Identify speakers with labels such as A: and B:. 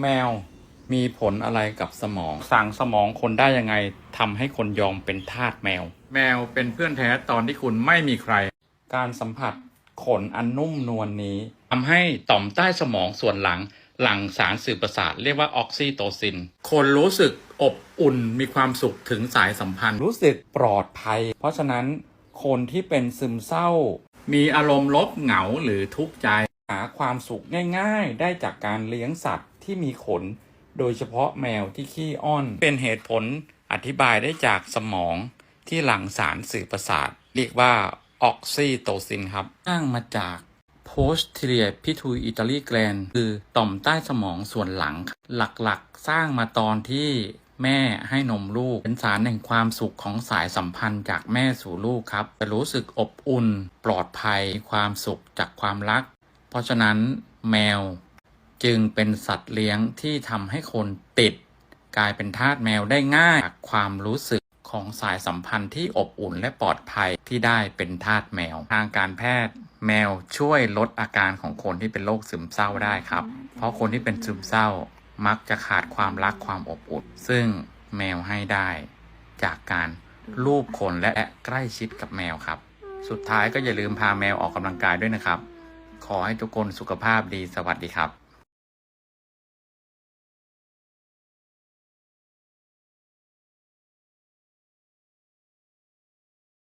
A: แมวมีผลอะไรกับสมอง สั่งสมองคนได้ยังไงทำให้คนยอมเป็นทาสแมว แมวเป็นเพื่อนแท้ตอนที่คุณไม่มีใคร การสัมผัสขนอันนุ่มนวลนนี้ทำให้ต่อมใต้สมองส่วนหลัง หลั่งสารสื่อประสาทเรียกว่าออกซิโตซิน คนรู้สึกอบอุ่นมีความสุขถึงสายสัมพันธ์ รู้สึกปลอดภัย เพราะฉะนั้นคนที่เป็นซึมเศร้า มีอารมณ์ลบเหงาหรือทุกข์ใจ หาความสุขง่ายๆ ได้จากการเลี้ยงสัตว์ที่มีขน โดยเฉพาะแมวที่ขี้อ้อน เป็นเหตุผลอธิบายได้จากสมองที่หลั่งสารสื่อประสาท เรียกว่าออกซิโตซินครับอ้างมาจาก posterior pituitary gland คือต่อมใต้สมองส่วนหลัง หลักๆ สร้างมาตอนที่แม่ให้นมลูก เป็นสารแห่งความสุขของสายสัมพันธ์จากแม่สู่ลูกครับ จะรู้สึกอบอุ่น ปลอดภัย ความสุขจากความรัก เพราะฉะนั้นแมวจึงเป็นสัตว์เลี้ยงที่ทำให้คนติด กลายเป็นทาสแมวได้ง่ายจากความรู้สึกของสายสัมพันธ์ที่อบอุ่นและปลอดภัยที่ได้เป็นทาสแมว ทางการแพทย์ แมวช่วยลดอาการของคนที่เป็นโรคซึมเศร้าได้ครับ เพราะคนที่เป็นซึมเศร้ามักจะขาดความรักความอบอุ่น ซึ่งแมวให้ได้จากการลูบคนและใกล้ชิดกับแมวครับ สุดท้ายก็อย่าลืมพาแมวออกกำลังกายด้วยนะครับ ขอให้ทุกคนสุขภาพดีสวัสดีครับ